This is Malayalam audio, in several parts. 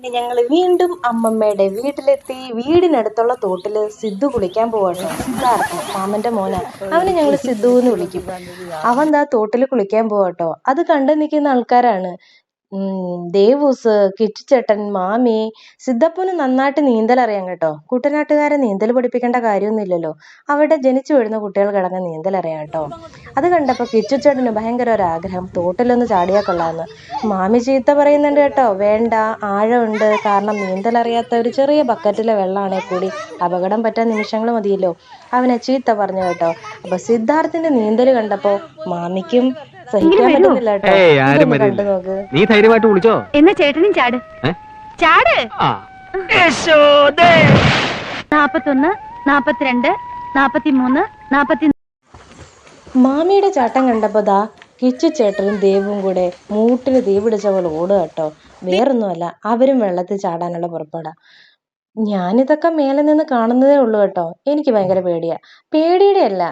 ഇനി ഞങ്ങൾ വീണ്ടും അമ്മമ്മയുടെ വീട്ടിലെത്തി. വീടിനടുത്തുള്ള തോട്ടിൽ സിദ്ധു കുളിക്കാൻ പോവാട്ടോ സിദ്ധാർത്ഥൻ മാമന്റെ മോനാ. അവനെ ഞങ്ങൾ സിദ്ധു എന്ന് വിളിക്കും. അവൻ ദാ തോട്ടിൽ കുളിക്കാൻ പോവാട്ടോ അത് കണ്ടു നിൽക്കുന്ന ആൾക്കാരാണ്. ദേവൂസ് കിറ്റിച്ചേട്ടൻ മാമി സിദ്ധപ്പന് നന്നായിട്ട് നീന്തൽ അറിയാം കേട്ടോ. കുട്ടനാട്ടുകാരെ നീന്തൽ പഠിപ്പിക്കേണ്ട കാര്യമൊന്നുമില്ലല്ലോ. അവിടെ ജനിച്ചു വീഴുന്ന കുട്ടികൾ കിടന്ന് നീന്തൽ അറിയാം കേട്ടോ. അത് കണ്ടപ്പോൾ കിച്ചുചേട്ടന് ഭയങ്കര ഒരു ആഗ്രഹം. തോട്ടിലൊന്ന് ചാടിയാൽ കൊള്ളാമെന്ന് മാമി ചീത്ത പറയുന്നുണ്ട് കേട്ടോ. വേണ്ട ആഴമുണ്ട്. കാരണം നീന്തൽ അറിയാത്ത ഒരു ചെറിയ ബക്കറ്റിലെ വെള്ളമാണെങ്കിൽ കൂടി അപകടം പറ്റാൻ നിമിഷങ്ങൾ മതിയല്ലോ. അവനെ ചീത്ത പറഞ്ഞു കേട്ടോ. അപ്പൊ സിദ്ധാർത്ഥിന്റെ നീന്തൽ കണ്ടപ്പോ മാമിക്കും സഹിക്കാൻ പറ്റുന്നില്ല കേട്ടോ. ഏയ്, ആരും ഇതൊന്ന് വരില്ല. നോക്ക്. നീ ധൈര്യമായിട്ട് വിളിച്ചോ? എന്നാ ചേട്ടനും ചാട്. ഏ? ചാട്. ആ. നാപ്പത്തൊന്ന് നാപ്പത്തിരണ്ട് നാപ്പത്തിമൂന്ന് നാപ്പത്തി മാമിയുടെ ചാട്ടം കണ്ടപ്പോ ദാ കിച്ചു ചേട്ടനും ദേവും കൂടെ മൂട്ടിന് തീ പിടിച്ച പോലെ ഓടുക കേട്ടോ. വേറൊന്നുമല്ല അവരും വെള്ളത്തിൽ ചാടാനുള്ള പുറപ്പാടാ. ഞാനിതൊക്കെ മേലെ നിന്ന് കാണുന്നതേ ഉള്ളൂ കേട്ടോ. എനിക്ക് ഭയങ്കര പേടിയാ. പേടിയുടെ അല്ല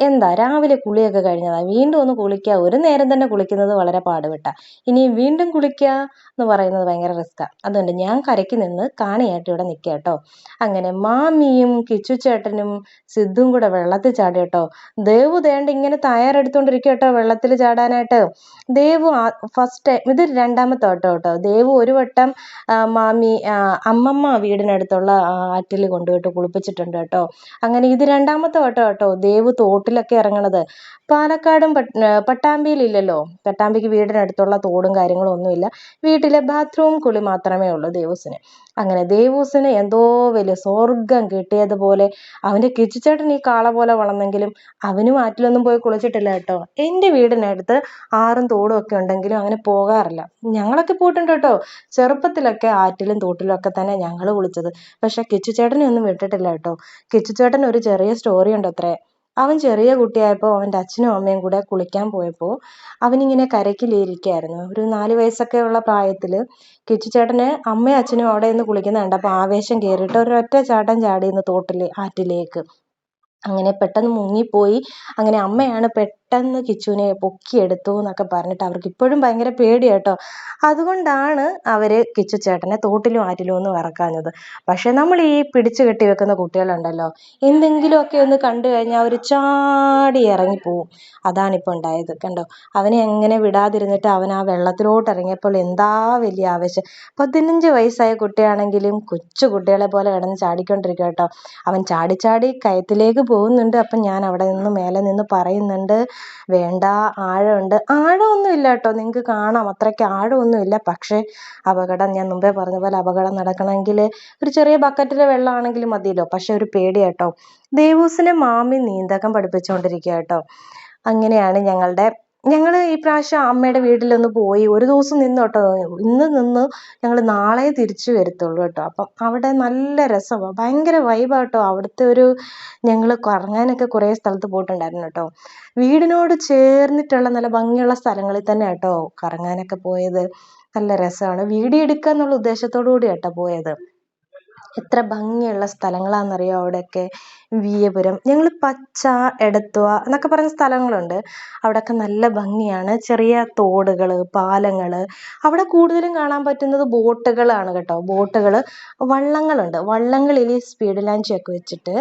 എന്താ രാവിലെ കുളിയൊക്കെ കഴിഞ്ഞതാ? വീണ്ടും ഒന്ന് കുളിക്കുക ഒരു നേരം തന്നെ കുളിക്കുന്നത് വളരെ പാടുപെട്ട. ഇനി വീണ്ടും കുളിക്കുക എന്ന് പറയുന്നത് ഭയങ്കര റിസ്ക്കാണ് അതുകൊണ്ട് ഞാൻ കരയ്ക്ക് നിന്ന് കാണിയായിട്ട് ഇവിടെ നിൽക്കുക കേട്ടോ അങ്ങനെ മാമിയും കിച്ചു ചേട്ടനും സിദ്ധും കൂടെ വെള്ളത്തിൽ ചാടി കേട്ടോ ദേവു ദേണ്ട ഇങ്ങനെ തയ്യാറെടുത്തോണ്ടിരിക്കുക കേട്ടോ വെള്ളത്തിൽ ചാടാനായിട്ട്. ദേവു ഫസ്റ്റ് ടൈം ഇത് രണ്ടാമത്തെ വട്ടം കേട്ടോ ദേവു ഒരു വട്ടം മാമി അമ്മമ്മ വീടിനടുത്തുള്ള ആറ്റിൽ കൊണ്ടുപോയിട്ട് കുളിപ്പിച്ചിട്ടുണ്ട് കേട്ടോ അങ്ങനെ ഇത് രണ്ടാമത്തെ വട്ടം കേട്ടോ ദേവു തോട്ടിലൊക്കെ ഇറങ്ങണത്. പാലക്കാടും പട്ടാമ്പിയിലില്ലല്ലോ. പട്ടാമ്പിക്ക് വീടിനടുത്തുള്ള തോടും കാര്യങ്ങളും ഒന്നുമില്ല. വീട്ടിലെ ബാത്റൂം കുളി മാത്രമേ ഉള്ളൂ ദേവൂസിന്. അങ്ങനെ ദേവൂസിന് എന്തോ വലിയ സ്വർഗം കിട്ടിയതുപോലെ അവന്റെ കിച്ചിച്ചേട്ടൻ ഈ കാള പോലെ വളർന്നെങ്കിലും അവനും ആറ്റിലൊന്നും പോയി കുളിച്ചിട്ടില്ല കേട്ടോ. എന്റെ വീടിനടുത്ത് ആറും തോടും ഒക്കെ ഉണ്ടെങ്കിലും അങ്ങനെ പോകാറില്ല. ഞങ്ങളൊക്കെ പോയിട്ടുണ്ട് കേട്ടോ. ചെറുപ്പത്തിലൊക്കെ ആറ്റിലും തോട്ടിലും ഒക്കെ തന്നെ ഞങ്ങൾ കുളിച്ചത്. പക്ഷെ കിച്ചുചേട്ടനെ ഒന്നും വിട്ടിട്ടില്ല കേട്ടോ. കിച്ചു ചേട്ടൻ ഒരു ചെറിയ സ്റ്റോറി ഉണ്ട് അത്രേ. അവൻ ചെറിയ കുട്ടിയായപ്പോൾ അവന്റെ അച്ഛനും അമ്മയും കൂടെ കുളിക്കാൻ പോയപ്പോൾ അവനിങ്ങനെ കരയ്ക്കിലിരിക്കുകയായിരുന്നു ഒരു നാല് വയസ്സൊക്കെ ഉള്ള പ്രായത്തിൽ കിച്ചുചേട്ടന് അമ്മയും അച്ഛനും അവിടെ നിന്ന് കുളിക്കുന്ന കണ്ടപ്പോൾ ആവേശം കയറിയിട്ട് ഒരൊറ്റ ചാട്ടം ചാടിയിരുന്നു തോട്ടിൽ ആറ്റിലേക്ക്. അങ്ങനെ പെട്ടെന്ന് മുങ്ങിപ്പോയി. അങ്ങനെ അമ്മയാണ് പെട്ടെന്ന് കിച്ചുവിനെ പൊക്കിയെടുത്തു എന്നൊക്കെ പറഞ്ഞിട്ട് അവർക്ക് ഇപ്പോഴും ഭയങ്കര പേടിയാട്ടോ അതുകൊണ്ടാണ് അവർ കിച്ചു ചേട്ടനെ തോട്ടിലും ആറ്റിലും ഒന്നും ഇറക്കാഞ്ഞത് പക്ഷെ നമ്മൾ ഈ പിടിച്ചു കെട്ടി വെക്കുന്ന കുട്ടികളുണ്ടല്ലോ എന്തെങ്കിലുമൊക്കെ ഒന്ന് കണ്ടു കഴിഞ്ഞാൽ അവർ ചാടി ഇറങ്ങിപ്പോവും. അതാണിപ്പോൾ ഉണ്ടായത് കണ്ടോ? അവനെ എങ്ങനെ വിടാതിരുന്നിട്ട് അവൻ ആ വെള്ളത്തിലോട്ട് ഇറങ്ങിയപ്പോൾ എന്താ വലിയ ആവേശം. പതിനഞ്ച് വയസ്സായ കുട്ടിയാണെങ്കിലും കൊച്ചു കുട്ടികളെ പോലെ കിടന്ന് ചാടിക്കൊണ്ടിരിക്കുക കേട്ടോ. അവൻ ചാടി ചാടി കയത്തിലേക്ക് പോകുന്നുണ്ട്. അപ്പം ഞാൻ അവിടെ നിന്ന് മേലെ നിന്ന് പറയുന്നുണ്ട് വേണ്ട ആഴമുണ്ട്. ആഴമൊന്നും ഇല്ല കേട്ടോ നിങ്ങൾക്ക് കാണാം. അത്രയ്ക്ക് ആഴമൊന്നും ഇല്ല പക്ഷേ അപകടം ഞാൻ മുമ്പേ പറഞ്ഞ പോലെ അപകടം നടക്കണമെങ്കിൽ ഒരു ചെറിയ ബക്കറ്റിലെ വെള്ളമാണെങ്കിലും മതിയല്ലോ. പക്ഷെ ഒരു പേടി കേട്ടോ ദേവൂസിനെ മാമി നീന്തകം പഠിപ്പിച്ചുകൊണ്ടിരിക്കുക കേട്ടോ അങ്ങനെയാണ് ഞങ്ങളുടെ ഞങ്ങൾ ഈ പ്രാവശ്യം അമ്മയുടെ വീട്ടിലൊന്ന് പോയി. ഒരു ദിവസം നിന്ന് കേട്ടോ ഇന്ന് നിന്ന് ഞങ്ങൾ നാളെ തിരിച്ചു വരത്തുള്ളൂ കേട്ടോ. അപ്പം അവിടെ നല്ല രസമാണ് ഭയങ്കര വൈബാണ് കേട്ടോ അവിടുത്തെ ഒരു ഞങ്ങൾ കറങ്ങാനൊക്കെ കുറേ സ്ഥലത്ത് പോയിട്ടുണ്ടായിരുന്നു കേട്ടോ. വീടിനോട് ചേർന്നിട്ടുള്ള നല്ല ഭംഗിയുള്ള സ്ഥലങ്ങളിൽ തന്നെ കേട്ടോ കറങ്ങാനൊക്കെ പോയത്. നല്ല രസമാണ്. വീഡിയോ എടുക്കുക എന്നുള്ള ഉദ്ദേശത്തോടു കൂടി കേട്ടോ പോയത്. എത്ര ഭംഗിയുള്ള സ്ഥലങ്ങളാണെന്നറിയോ അവിടെയൊക്കെ? വിയപുരം ഞങ്ങൾ പച്ച എടത്വ എന്നൊക്കെ പറഞ്ഞ സ്ഥലങ്ങളുണ്ട്. അവിടെയൊക്കെ നല്ല ഭംഗിയാണ്. ചെറിയ തോടുകൾ പാലങ്ങൾ അവിടെ കൂടുതലും കാണാൻ പറ്റുന്നത് ബോട്ടുകളാണ് കേട്ടോ. ബോട്ടുകൾ വള്ളങ്ങളുണ്ട്. വള്ളങ്ങളിൽ സ്പീഡ് ലാഞ്ചൊക്കെ വെച്ചിട്ട്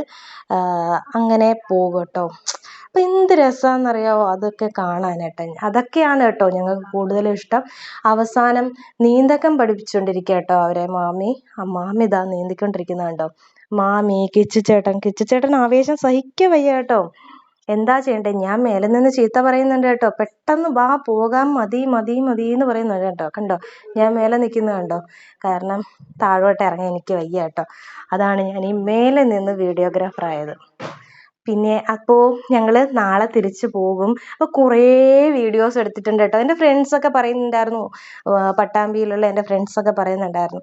അങ്ങനെ പോകും കേട്ടോ. അപ്പം എന്ത് രസമാണെന്നറിയാമോ അതൊക്കെ കാണാനായിട്ട്. അതൊക്കെയാണ് കേട്ടോ ഞങ്ങൾക്ക് കൂടുതലും ഇഷ്ടം. അവസാനം നീന്തക്കം പഠിപ്പിച്ചുകൊണ്ടിരിക്കുക കേട്ടോ അവരെ മാമി. ആ മാമി ഇതാ നീന്തിക്കൊണ്ടിരിക്കുന്നത് കണ്ടോ മാമി കിച്ചുചേട്ടൻ. കിച്ചുചേട്ടൻ ആവേശം സഹിക്ക വയ്യ കേട്ടോ. എന്താ ചെയ്യണ്ടേ? ഞാൻ മേലെ നിന്ന് ചീത്ത പറയുന്നുണ്ട് കേട്ടോ. പെട്ടെന്ന് വാ പോകാൻ മതി മതി മതി എന്ന് പറയുന്നുണ്ട് കേട്ടോ. കണ്ടോ? ഞാൻ മേലെ നിൽക്കുന്നത് കണ്ടോ? കാരണം താഴോട്ട് ഇറങ്ങാൻ എനിക്ക് വയ്യ കേട്ടോ. അതാണ് ഞാൻ ഈ മേലെ നിന്ന് വീഡിയോഗ്രാഫർ ആയത്. പിന്നെ അപ്പോൾ ഞങ്ങൾ നാളെ തിരിച്ചു പോകും. അപ്പോൾ കുറേ വീഡിയോസ് എടുത്തിട്ടുണ്ട് കേട്ടോ. എന്റെ ഫ്രണ്ട്സൊക്കെ പറയുന്നുണ്ടായിരുന്നു. പട്ടാമ്പിയിലുള്ള എന്റെ ഫ്രണ്ട്സൊക്കെ പറയുന്നുണ്ടായിരുന്നു.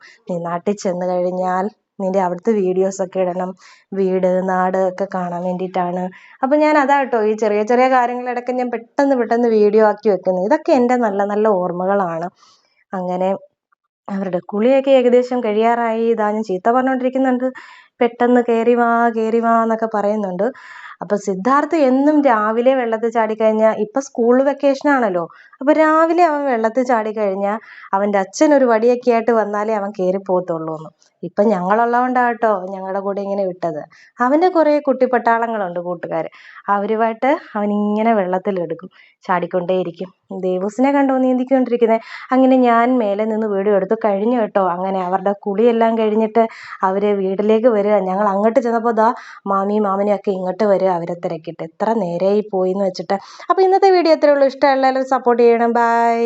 നാട്ടിൽ ചെന്ന് കഴിഞ്ഞാൽ നിന്റെ അവിടുത്തെ വീഡിയോസ് ഒക്കെ ഇടണം. വീട് നാട് ഒക്കെ കാണാൻ വേണ്ടിയിട്ടാണ്. അപ്പോൾ ഞാൻ അതാട്ടോ ഈ ചെറിയ ചെറിയ കാര്യങ്ങളിടയ്ക്ക് ഞാൻ പെട്ടെന്ന് പെട്ടെന്ന് വീഡിയോ ആക്കി വെക്കുന്നത്. ഇതൊക്കെ എന്റെ നല്ല നല്ല ഓർമ്മകളാണ്. അങ്ങനെ അവരുടെ കുളിയൊക്കെ ഏകദേശം കഴിയാറായി. ഇതാ ഞാൻ ചീത്ത പറഞ്ഞുകൊണ്ടിരിക്കുന്നുണ്ട് പെട്ടെന്ന് കയറി വാ കയറി വാ എന്നൊക്കെ പറയുന്നുണ്ട്. അപ്പൊ സിദ്ധാർത്ഥ് എന്നും രാവിലെ വെള്ളത്തിൽ ചാടിക്കഴിഞ്ഞാൽ ഇപ്പൊ സ്കൂൾ വെക്കേഷൻ ആണല്ലോ. അപ്പോൾ രാവിലെ അവൻ വെള്ളത്തിൽ ചാടിക്കഴിഞ്ഞാൽ അവന്റെ അച്ഛൻ ഒരു വടിയൊക്കെ ആയിട്ട് വന്നാലേ അവൻ കയറി പോകത്തുള്ളൂ എന്ന് ഇപ്പം ഞങ്ങളുള്ളതുകൊണ്ടാണ് കേട്ടോ ഞങ്ങളുടെ കൂടെ ഇങ്ങനെ വിട്ടത്. അവന്റെ കുറേ കുട്ടിപ്പട്ടാളങ്ങളുണ്ട് കൂട്ടുകാർ അവരുമായിട്ട് അവൻ ഇങ്ങനെ വെള്ളത്തിലെടുക്കും. ചാടിക്കൊണ്ടേയിരിക്കും. ദേവൂസിനെ കണ്ടോ നീന്തിക്കൊണ്ടിരിക്കുന്നത് അങ്ങനെ ഞാൻ മേലെ നിന്ന് വീട് എടുത്തു കഴിഞ്ഞു കേട്ടോ. അങ്ങനെ അവരുടെ കുളിയെല്ലാം കഴിഞ്ഞിട്ട് അവർ വീട്ടിലേക്ക് വരിക. ഞങ്ങൾ അങ്ങോട്ട് ചെന്നപ്പോൾ ദാ മാമിയും മാമനും ഒക്കെ ഇങ്ങോട്ട് വരിക അവരെ തിരക്കിട്ട്. എത്ര നേരമായി പോയി എന്ന് വെച്ചിട്ട്. അപ്പോൾ ഇന്നത്തെ വീഡിയോ എത്രയുള്ളൂ ഇഷ്ടമുള്ള സപ്പോർട്ട് ചെയ്യണം. ബൈ